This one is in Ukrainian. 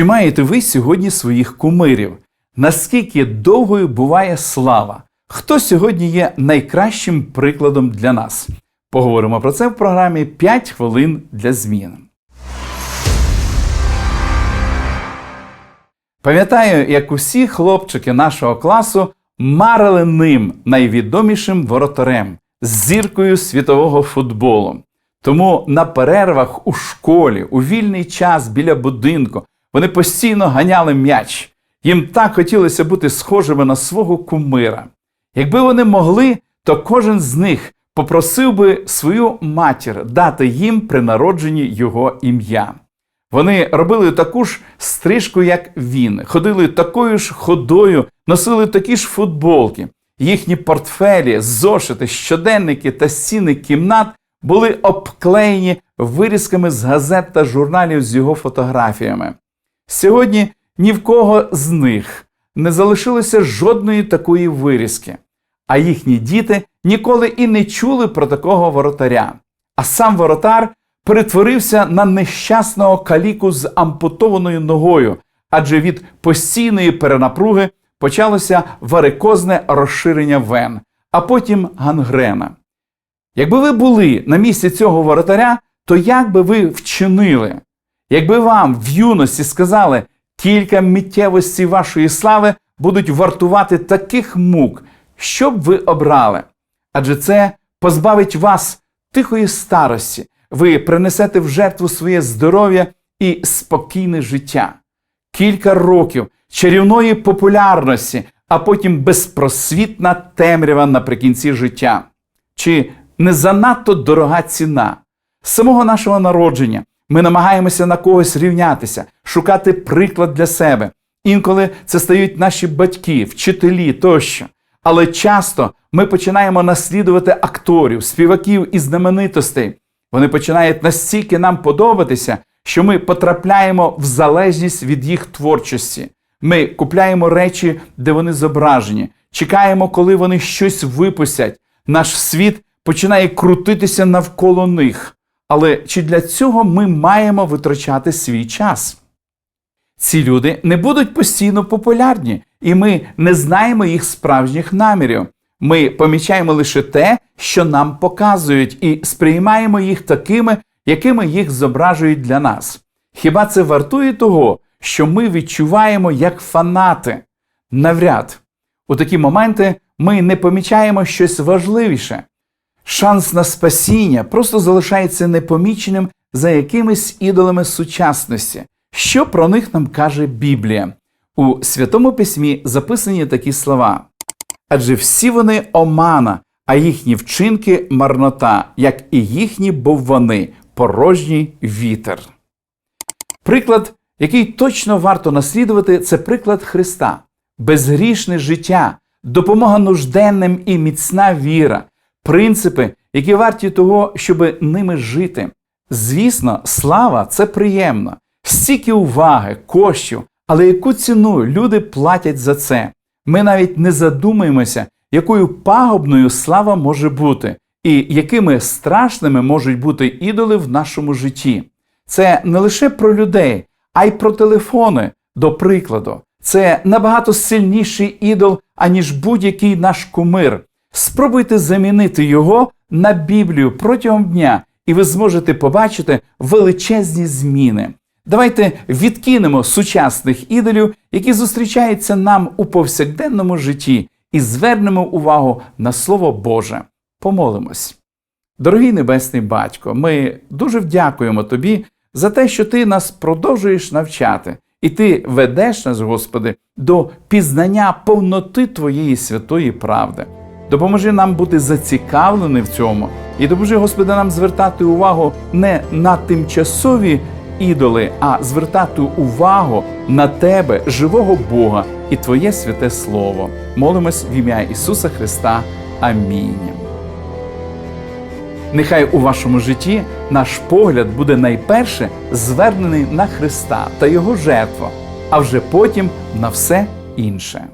Чи маєте ви сьогодні своїх кумирів? Наскільки довгою буває слава? Хто сьогодні є найкращим прикладом для нас? Поговоримо про це в програмі «5 хвилин для змін. Пам'ятаю, як усі хлопчики нашого класу марили ним найвідомішим воротарем, зіркою світового футболу. Тому на перервах у школі, у вільний час біля будинку вони постійно ганяли м'яч. Їм так хотілося бути схожими на свого кумира. Якби вони могли, то кожен з них попросив би свою матір дати їм при народженні його ім'я. Вони робили таку ж стрижку, як він, ходили такою ж ходою, носили такі ж футболки. Їхні портфелі, зошити, щоденники та стіни кімнат були обклеєні вирізками з газет та журналів з його фотографіями. Сьогодні ні в кого з них не залишилося жодної такої вирізки, а їхні діти ніколи і не чули про такого воротаря. А сам воротар перетворився на нещасного каліку з ампутованою ногою, адже від постійної перенапруги почалося варикозне розширення вен, а потім гангрена. Якби ви були на місці цього воротаря, то як би ви вчинили? Якби вам в юності сказали, кілька миттєвостей вашої слави будуть вартувати таких мук, що б ви обрали? Адже це позбавить вас тихої старості, ви принесете в жертву своє здоров'я і спокійне життя. Кілька років чарівної популярності, а потім безпросвітна темрява наприкінці життя. Чи не занадто дорога ціна? Самого нашого народження ми намагаємося на когось рівнятися, шукати приклад для себе. Інколи це стають наші батьки, вчителі тощо. Але часто ми починаємо наслідувати акторів, співаків і знаменитостей. Вони починають настільки нам подобатися, що ми потрапляємо в залежність від їх творчості. Ми купляємо речі, де вони зображені, чекаємо, коли вони щось випустять. Наш світ починає крутитися навколо них. Але чи для цього ми маємо витрачати свій час? Ці люди не будуть постійно популярні, і ми не знаємо їх справжніх намірів. Ми помічаємо лише те, що нам показують, і сприймаємо їх такими, якими їх зображують для нас. Хіба це вартує того, що ми відчуваємо як фанати? Навряд. У такі моменти ми не помічаємо щось важливіше. Шанс на спасіння просто залишається непоміченим за якимись ідолами сучасності. Що про них нам каже Біблія? У Святому Письмі записані такі слова. Адже всі вони омана, а їхні вчинки марнота, як і їхні боввани, порожній вітер. Приклад, який точно варто наслідувати, це приклад Христа, безгрішне життя, допомога нужденним і міцна віра, принципи, які варті того, щоб ними жити. Звісно, слава це приємно, стільки уваги, коштів, але яку ціну люди платять за це? Ми навіть не задумаємося, якою пагубною слава може бути, і якими страшними можуть бути ідоли в нашому житті. Це не лише про людей, а й про телефони, до прикладу. Це набагато сильніший ідол, аніж будь-який наш кумир. Спробуйте замінити його на Біблію протягом дня, і ви зможете побачити величезні зміни. Давайте відкинемо сучасних ідолів, які зустрічаються нам у повсякденному житті, і звернемо увагу на Слово Боже. Помолимось. Дорогий Небесний Батько, ми дуже вдякуємо Тобі за те, що Ти нас продовжуєш навчати, і Ти ведеш нас, Господи, до пізнання повноти Твоєї святої правди. Допоможи нам бути зацікавленими в цьому, і допоможи, Господи, нам звертати увагу не на тимчасові ідоли, а звертати увагу на Тебе, живого Бога, і Твоє святе Слово. Молимось в ім'я Ісуса Христа. Амінь. Нехай у вашому житті наш погляд буде найперше звернений на Христа та Його жертву, а вже потім на все інше.